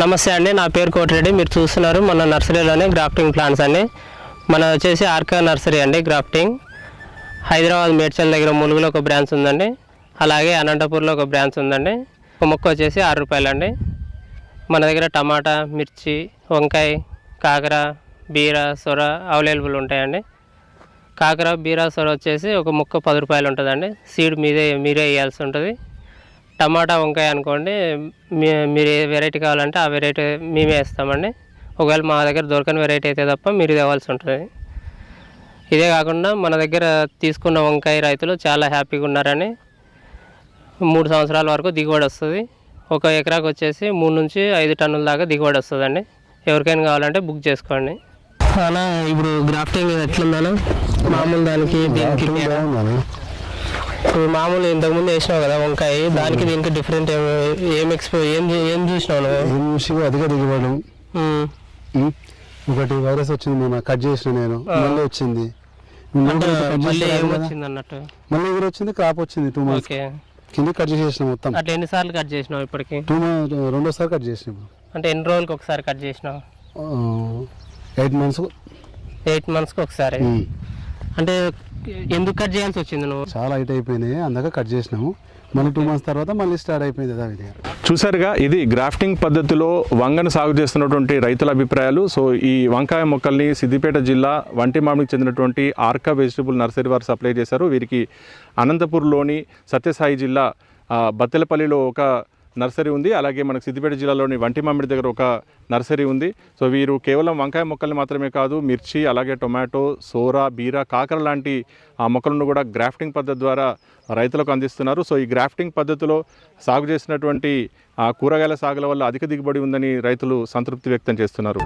నమస్తే అండి నా పేరు కోటిరెడ్డి మీరు చూస్తున్నారు మన నర్సరీలోనే గ్రాఫ్టింగ్ ప్లాంట్స్ అండి. మన వచ్చేసి ఆర్కా నర్సరీ అండి గ్రాఫ్టింగ్. హైదరాబాద్ మేడ్చల్ దగ్గర ములుగులో ఒక బ్రాంచ్ ఉందండి. అలాగే అనంతపూర్లో ఒక బ్రాంచ్ ఉందండి. ఒక మొక్క వచ్చేసి ఆరు రూపాయలు అండి మన దగ్గర టమాటా మిర్చి వంకాయ కాకర బీర సొర అవైలబుల్ ఉంటాయండి. కాకర బీర సొర వచ్చేసి ఒక ముక్క పది రూపాయలు ఉంటుందండి. సీడ్ మీదే మీరే వేయాల్సి ఉంటుంది. టమాటా వంకాయ అనుకోండి మీ మీరు ఏ వెరైటీ కావాలంటే ఆ వెరైటీ మేమే వేస్తామండి. ఒకవేళ మా దగ్గర దొరకని వెరైటీ అయితే తప్ప మీరు తేవాల్సి ఉంటుంది. ఇదే కాకుండా మన దగ్గర తీసుకున్న వంకాయ రైతులు చాలా హ్యాపీగా ఉన్నారని మూడు సంవత్సరాల వరకు దిగుబడి వస్తుంది. ఒక ఎకరాకు వచ్చేసి మూడు నుంచి ఐదు టన్నుల దాకా దిగుబడి వస్తుందండి. ఎవరికైనా కావాలంటే బుక్ చేసుకోండి. అలా ఇప్పుడు గ్రాఫ్టింగ్ ఎట్లుందనా మామూలు దానికి ఇప్పుడు మామూలు ఇంతకుముందు వేసినావు కదా వంకాయ దానికి దీనికి డిఫరెంట్ ఏం ఎక్స్పో ఏం ఏం చూసినావు ఏం చూసి అధిక దిగుబడి. ఒకటి వైరస్ వచ్చింది మొన్న కట్ చేసిన నేను. మళ్ళీ వచ్చింది. మళ్ళీ కదా. వచ్చింది అన్నట్టు? మళ్ళీ ఎగురు వచ్చింది క్రాప్ వచ్చింది టూ మంత్స్ కింద కట్ చేసేసిన మొత్తం. అట్లా ఎన్నిసార్లు కట్ చేసినావు ఇప్పటికి? టూ మంత్ రెండోసారి కట్ చేసిన అంటే ఎన్ని రోజులకి ఒకసారి కట్ చేసినావు? ఎయిట్ మంత్స్ ఎయిట్ మంత్స్కి ఒకసారి. అంటే ఎందుకు కట్ చేయాల్సి వచ్చింది నువ్వు? చాలా హైట్ అయిపోయినాయి అందుకే కట్ చేసినాము. మళ్ళీ టూ మంత్స్ తర్వాత మళ్ళీ స్టార్ట్ అయిపోయింది అదే చూసారుగా ఇది గ్రాఫ్టింగ్ పద్ధతిలో వంగను సాగు చేస్తున్నటువంటి రైతుల అభిప్రాయాలు. సో ఈ వంకాయ మొక్కల్ని సిద్దిపేట జిల్లా వంటి మామిడికి చెందినటువంటి ఆర్కా వెజిటబుల్ నర్సరీ వారు సప్లై చేశారు. వీరికి అనంతపూర్లోని సత్యసాయి జిల్లా బత్తెలపల్లిలో ఒక నర్సరీ ఉంది. అలాగే మనకు సిద్దిపేట జిల్లాలోని వంటి మామిడి దగ్గర ఒక నర్సరీ ఉంది. సో వీరు కేవలం వంకాయ మొక్కల్ని మాత్రమే కాదు మిర్చి అలాగే టొమాటో సోరా బీర కాకర లాంటి ఆ మొక్కలను కూడా గ్రాఫ్టింగ్ పద్ధతి ద్వారా రైతులకు అందిస్తున్నారు. సో ఈ గ్రాఫ్టింగ్ పద్ధతిలో సాగు చేసినటువంటి ఆ కూరగాయల సాగుల వల్ల అధిక దిగుబడి ఉందని రైతులు సంతృప్తి వ్యక్తం చేస్తున్నారు.